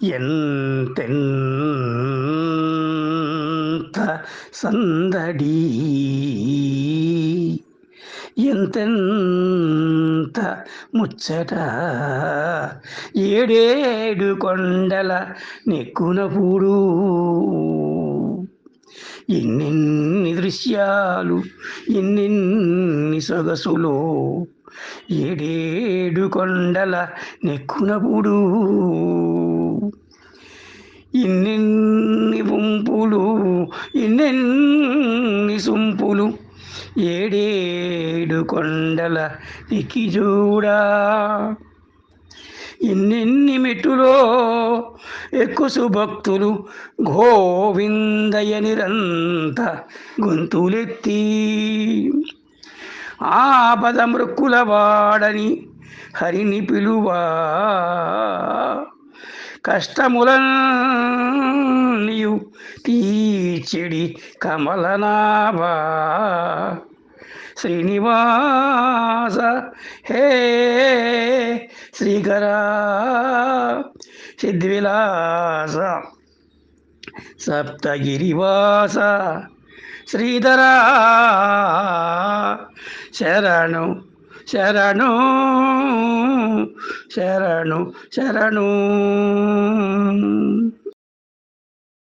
ఎంతెంత సందడి ఎంతెంత ముచ్చట ఏడేడు కొండల నెక్కునప్పుడు ఎన్నెన్ని దృశ్యాలు ఎన్నెన్ని సొగసులు ఏడేడు కొండల నెక్కునప్పుడు ఇన్నెన్ని వంపులు ఇన్నెన్ని సొంపులు. ఏడేడు కొండల చూడా మెట్టులో ఎక్కుసు భక్తులు గోవిందయ నిరంత గొంతులెత్తి. ఆ పద మృక్కుల వాడని హరిని పిలువా. కష్టములన్నీయు తీర్చిడి కమలనాభా. శ్రీనివాస హే శ్రీకరా సిద్ధివిలాస సప్తగిరివాస శ్రీధరా శరణు శరణు శరణు శరణు.